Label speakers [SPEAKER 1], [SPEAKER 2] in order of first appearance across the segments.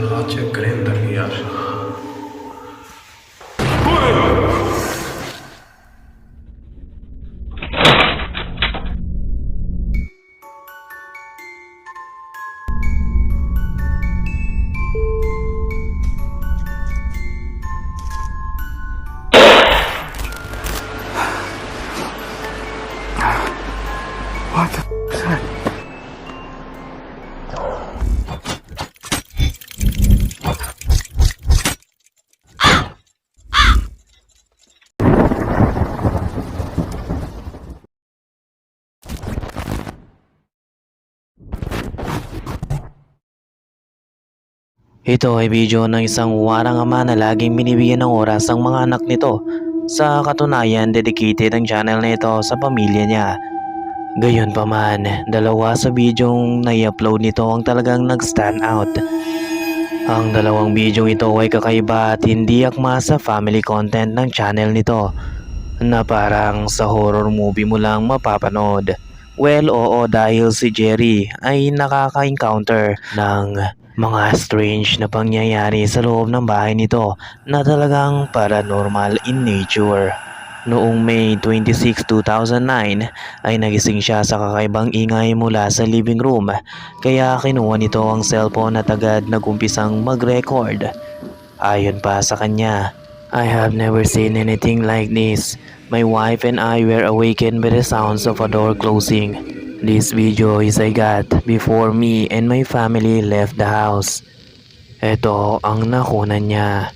[SPEAKER 1] Allah çekerim de bir yer.
[SPEAKER 2] Ito ay video ng isang warang ama na laging binibigyan ng oras ang mga anak nito. Sa katunayan, dedicated ang channel na ito sa pamilya niya. Gayon pa man, dalawa sa bidyong nai-upload nito ang talagang nag-stand out. Ang dalawang bidyong ito ay kakaiba at hindi akma sa family content ng channel nito na parang sa horror movie mo lang mapapanood. Well, oo dahil si Jerry ay nakaka-encounter ng mga strange na pangyayari sa loob ng bahay nito na talagang paranormal in nature. Noong May 26, 2009 ay nagising siya sa kakaibang ingay mula sa living room kaya kinuha nito ang cellphone at agad nagumpisang mag-record. Ayon pa sa kanya, I have never seen anything like this. My wife and I were awakened by the sounds of a door closing. This video is I got before me and my family left the house. Ito ang nakunan niya.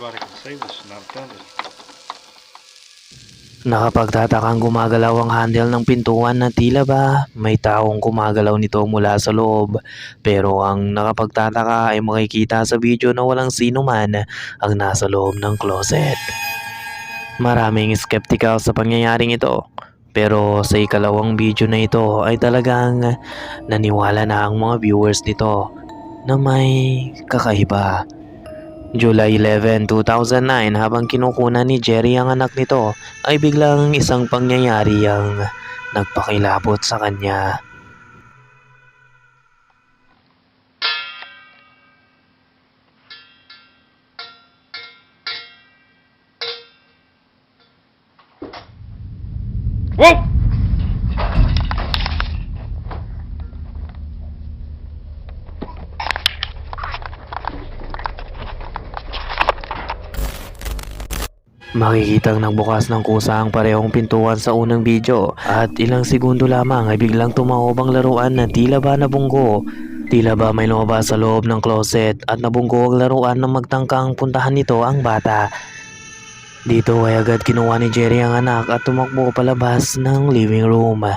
[SPEAKER 1] Everybody can say this and I've done it.
[SPEAKER 2] Nakapagtatakang gumagalaw ang handle ng pintuan na tila ba may taong gumagalaw nito mula sa loob. Pero ang nakapagtataka ay makikita sa video na walang sino man ang nasa loob ng closet. Maraming skeptical sa pangyayaring ito. Pero sa ikalawang video na ito ay talagang naniwala na ang mga viewers nito na may kakaiba. July 11, 2009 habang kinukunan ni Jerry ang anak nito ay biglang isang pangyayari ang nagpakilabot sa kanya.
[SPEAKER 1] Whoa!
[SPEAKER 2] Makikitang nagbukas ng kusa ang parehong pintuan sa unang video at ilang segundo lamang ay biglang tumaob ang laruan na tila ba nabunggo. Tila ba may lumabas sa loob ng closet at nabunggo ang laruan na magtangkang puntahan nito ang bata. Dito ay agad kinuha ni Jerry ang anak at tumakbo palabas ng living room.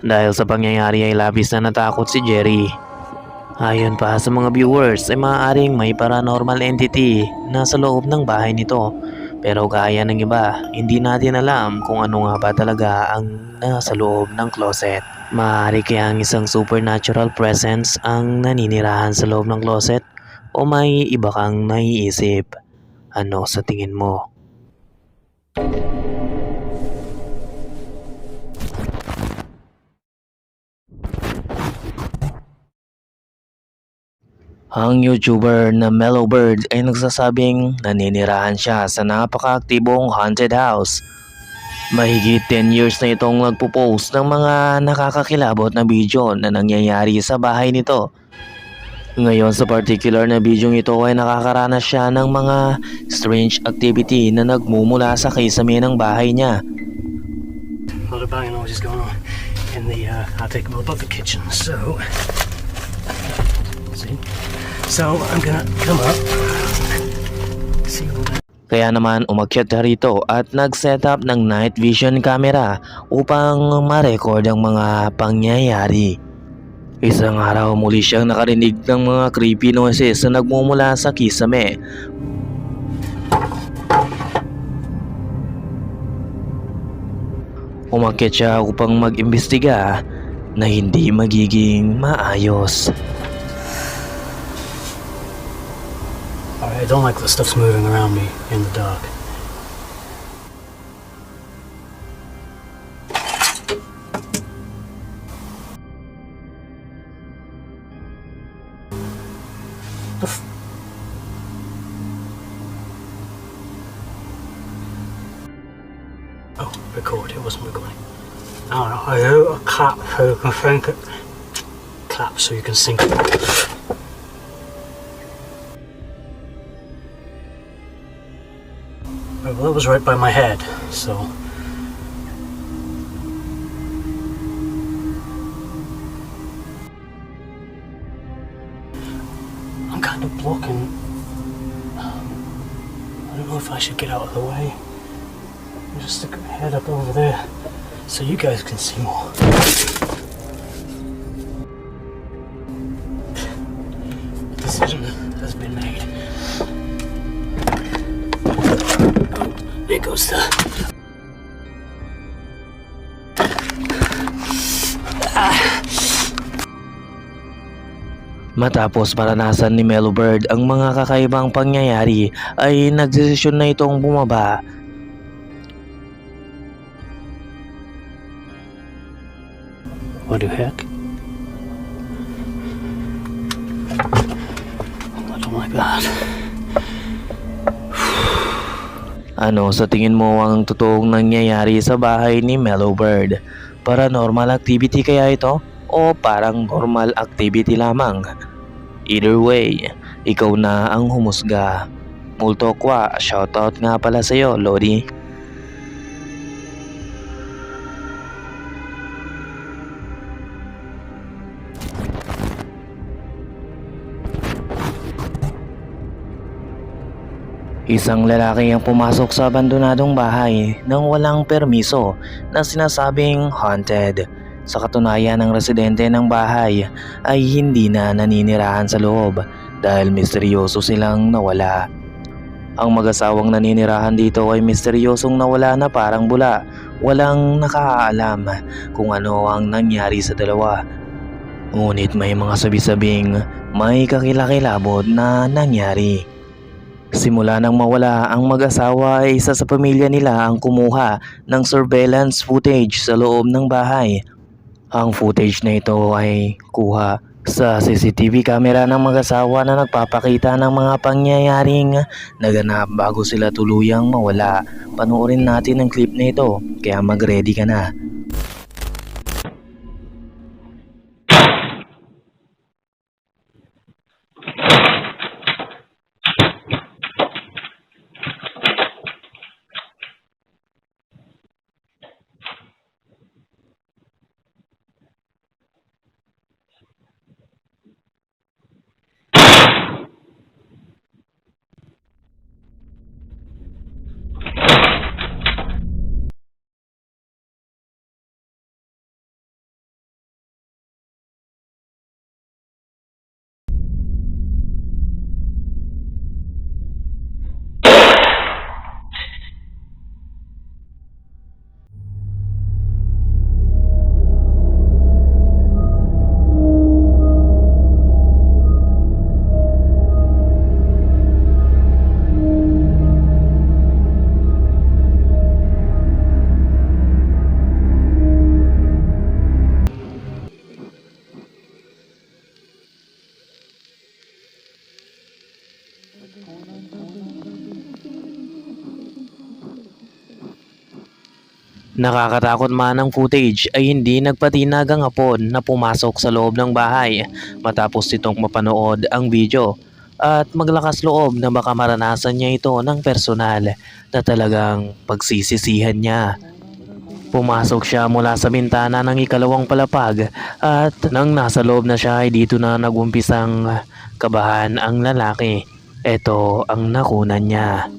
[SPEAKER 2] Dahil sa pangyayari ay labis na natakot si Jerry. Ayon pa sa mga viewers ay maaaring may paranormal entity na sa loob ng bahay nito. Pero gaya ng iba, hindi natin alam kung ano nga ba talaga ang nasa loob ng closet. Maaari kaya ang isang supernatural presence ang naninirahan sa loob ng closet o may iba kang naiisip. Ano sa tingin mo? Ang YouTuber na Mellowbird ay nagsasabing naninirahan siya sa napaka-aktibong haunted house. Mahigit 10 years na itong nagpo-post ng mga nakakakilabot na video na nangyayari sa bahay nito. Ngayon sa particular na video ito ay nakakaranas siya ng mga strange activity na nagmumula sa kisame ng bahay niya.
[SPEAKER 3] A lot of banging noises going on in the uh, attic above the kitchen. So, so I'm gonna come up.
[SPEAKER 2] Kaya naman umakyat siya rito at nag-set up ng night vision camera upang ma-record ang mga pangyayari. Isang araw muli siyang nakarinig ng mga creepy noises na nagmumula sa kisame. Umakyat siya upang mag-imbestiga na hindi magiging maayos.
[SPEAKER 3] I don't like the stuff's moving around me in the dark. Oh, record. It wasn't recording. Oh, I don't know. I heard a clap so you can think it. Clap so you can sync it. Well, that was right by my head, so. I'm kind of blocking. Um, I don't know if I should get out of the way. and Just stick my head up over there so you guys can see more. Decision has been made. There goes the.
[SPEAKER 2] Matapos maranasan ni Mellow Bird ang mga kakaibang pangyayari ay nagdesisyon na itong bumaba.
[SPEAKER 3] What the heck? I don't like
[SPEAKER 2] Ano sa tingin mo ang totoong nangyayari sa bahay ni Mellow Bird? Paranormal activity kaya ito? O parang normal activity lamang? Either way, ikaw na ang humusga. Multo kwa, shoutout nga pala sa'yo, Lodi. Isang lalaki ang pumasok sa abandonadong bahay nang walang permiso na sinasabing haunted. Sa katunayan ng residente ng bahay ay hindi na naninirahan sa loob dahil misteryoso silang nawala. Ang mag-asawang naninirahan dito ay misteryosong nawala na parang bula. Walang nakakaalam kung ano ang nangyari sa dalawa. Ngunit may mga sabi-sabing may kakilakilabot na nangyari. Simula nang mawala ang mag-asawa ay isa sa pamilya nila ang kumuha ng surveillance footage sa loob ng bahay. Ang footage na ito ay kuha sa CCTV camera ng mag-asawa na nagpapakita ng mga pangyayaring naganap bago sila tuluyang mawala. Panoorin natin ang clip na ito kaya mag-ready ka na. Nakakatakot man ang footage ay hindi nagpatinag ang hapon na pumasok sa loob ng bahay matapos itong mapanood ang video at maglakas loob na baka niya ito ng personal na talagang pagsisisihan niya. Pumasok siya mula sa bintana ng ikalawang palapag at nang nasa loob na siya ay dito na nagumpisang kabahan ang lalaki. Ito ang nakunan niya.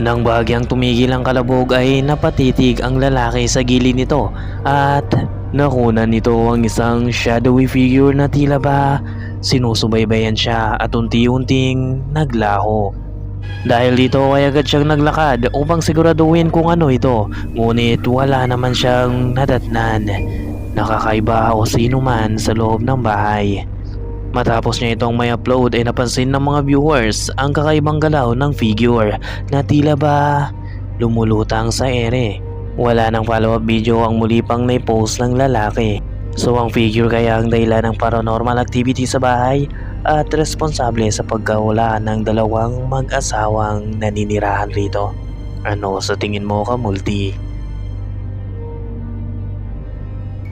[SPEAKER 2] Nang bahagyang tumigil ang kalabog ay napatitig ang lalaki sa gilid nito at nakunan nito ang isang shadowy figure na tila ba sinusubaybayan siya at unti-unting naglaho. Dahil dito ay agad siyang naglakad upang siguraduhin kung ano ito ngunit wala naman siyang nadatnan. Nakakaiba o sino man sa loob ng bahay. Matapos niya itong may upload ay napansin ng mga viewers ang kakaibang galaw ng figure na tila ba lumulutang sa ere. Wala nang follow-up video ang muli pang na-post ng lalaki. So ang figure kaya ang dahilan ng paranormal activity sa bahay at responsable sa pagkawala ng dalawang mag-asawang naninirahan rito. Ano sa tingin mo ka multi?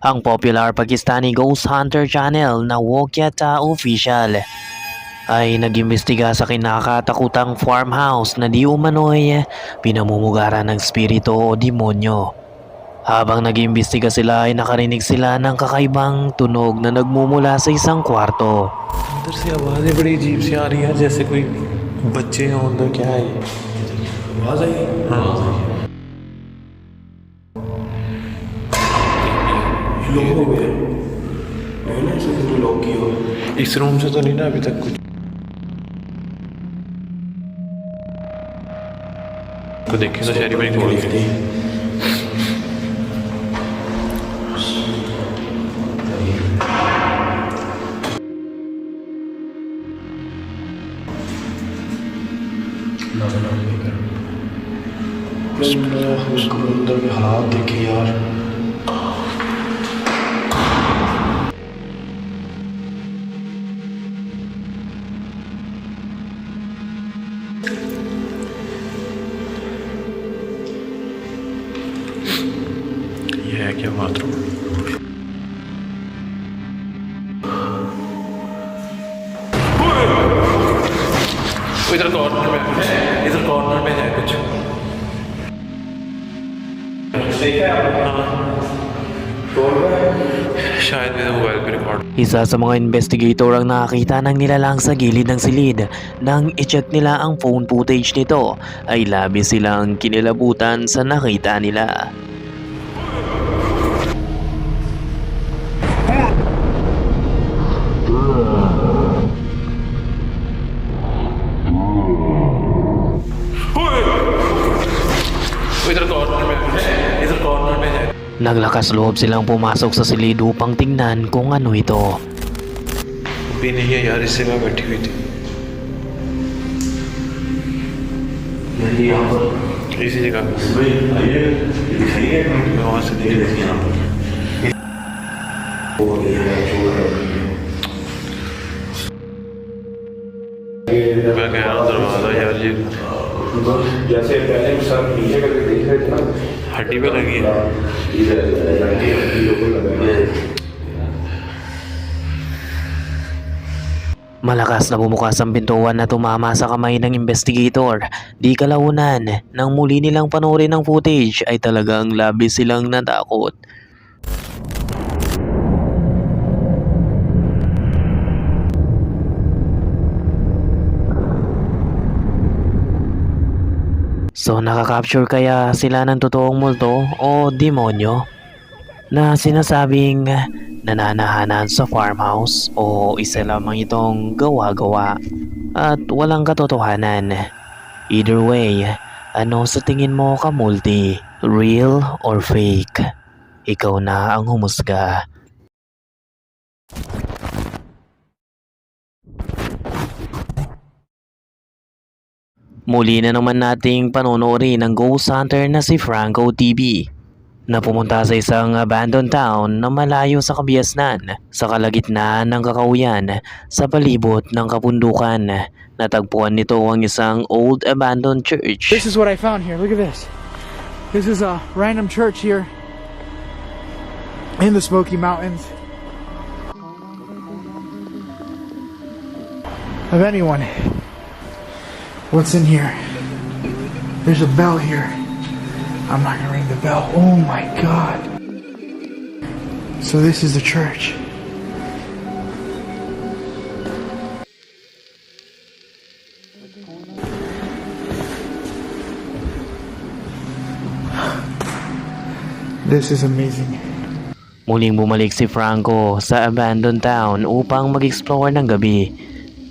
[SPEAKER 2] ang popular Pakistani ghost hunter channel na Wokyata Official ay nagimbestiga sa kinakatakutang farmhouse na di umano'y pinamumugara ng spirito o demonyo. Habang nagimbestiga sila ay nakarinig sila ng kakaibang tunog na nagmumula sa isang kwarto.
[SPEAKER 4] Andar si awazin eh, badi jeep si aa rahi hai jaise koi bacche hon kya hai? Awaaz aayi? Haan. हो ना इसे तो लॉक किया हुआ इस रूम से तो नहीं ना अभी तक कुछ। को देखे तो शहरी में अंदर के हालात देखे यार। ये है क्या बाथरूम? इधर कॉर्नर में। इधर कॉर्नर में है कुछ। shot with a well recorder.
[SPEAKER 2] Isa sa mga investigator ang nakakita ng nilalang sa gilid ng silid. Nang i-check nila ang phone footage nito ay labis silang kinilabutan sa nakita nila. Naglakas loob silang pumasok sa silid upang tingnan kung ano ito.
[SPEAKER 4] भी नहीं है यार इससे मैं बैठी हुई थी इसी जगह मैं वहाँ से देख मैं
[SPEAKER 5] जैसे पहले भी सर नीचे करके देख रहे थे ना
[SPEAKER 4] हड्डी पे लगी है
[SPEAKER 5] इधर हड्डी हड्डी लोगों लगा
[SPEAKER 2] Malakas na bumukas ang pintuan na tumama sa kamay ng investigator. Di kalaunan, nang muli nilang panoorin ang footage ay talagang labi silang natakot. So nakakapture kaya sila ng totoong multo o demonyo na sinasabing nananahanan sa farmhouse o isa lamang itong gawa-gawa at walang katotohanan. Either way, ano sa tingin mo ka multi? Real or fake? Ikaw na ang humusga. Muli na naman nating panonoorin ang ghost hunter na si Franco TV na pumunta sa isang abandoned town na malayo sa kabiasnan sa kalagitnaan ng kakauyan sa palibot ng kapundukan. Natagpuan nito ang isang old abandoned church.
[SPEAKER 6] This is what I found here. Look at this. This is a random church here in the Smoky Mountains. Of anyone. What's in here? There's a bell here. I'm not gonna ring the bell. Oh my god. So this is the church. This is amazing.
[SPEAKER 2] Muling bumalik si Franco sa abandoned town upang mag-explore ng gabi.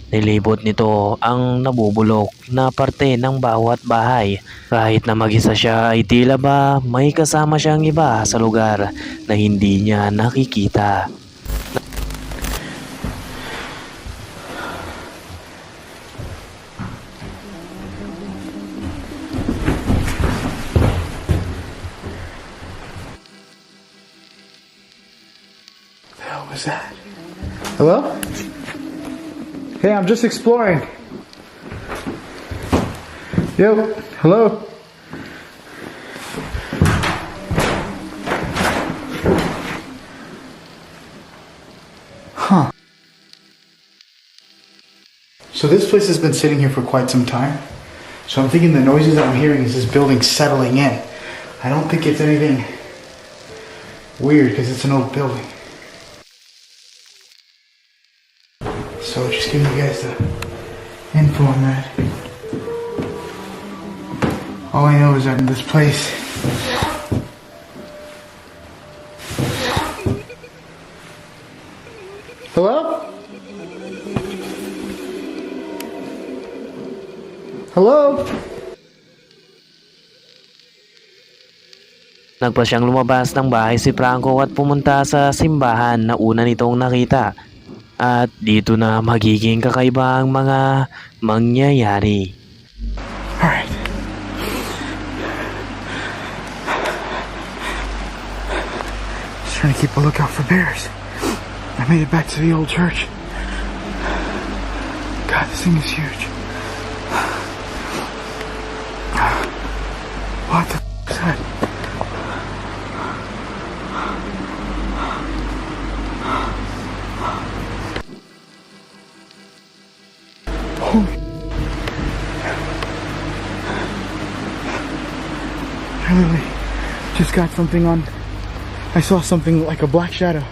[SPEAKER 2] Nilibot nito ang nabubulok na parte ng bawat bahay. Kahit na mag-isa siya ay tila ba may kasama siyang iba sa lugar na hindi niya nakikita.
[SPEAKER 6] hell was that? Hello? Hey, I'm just exploring. Yo, hello? Huh. So this place has been sitting here for quite some time. So I'm thinking the noises that I'm hearing is this building settling in. I don't think it's anything weird because it's an old building. So just giving you guys the info on that. All I know is that in this place. Hello? Hello?
[SPEAKER 2] Nagpa siyang lumabas ng bahay si Franco at pumunta sa simbahan na una nitong nakita. At dito na magiging kakaiba ang mga mangyayari.
[SPEAKER 6] Alright. Just trying to keep a lookout for bears. I made it back to the old church. God, this thing is huge. What the just got something on. I saw something like a black shadow.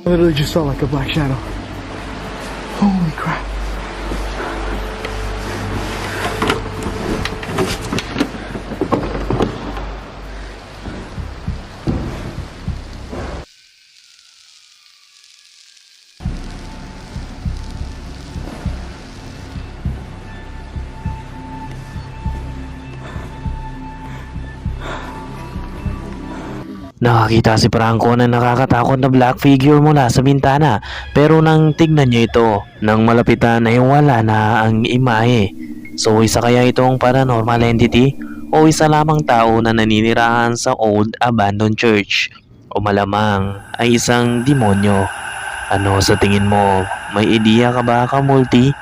[SPEAKER 6] I literally just saw like a black shadow. Holy crap.
[SPEAKER 2] Nakakita si Franco ng nakakatakot na black figure mula sa bintana pero nang tignan niya ito, nang malapitan ay wala na ang imahe. So isa kaya itong paranormal entity o isa lamang tao na naninirahan sa old abandoned church o malamang ay isang demonyo. Ano sa tingin mo? May ideya ka ba ka multi?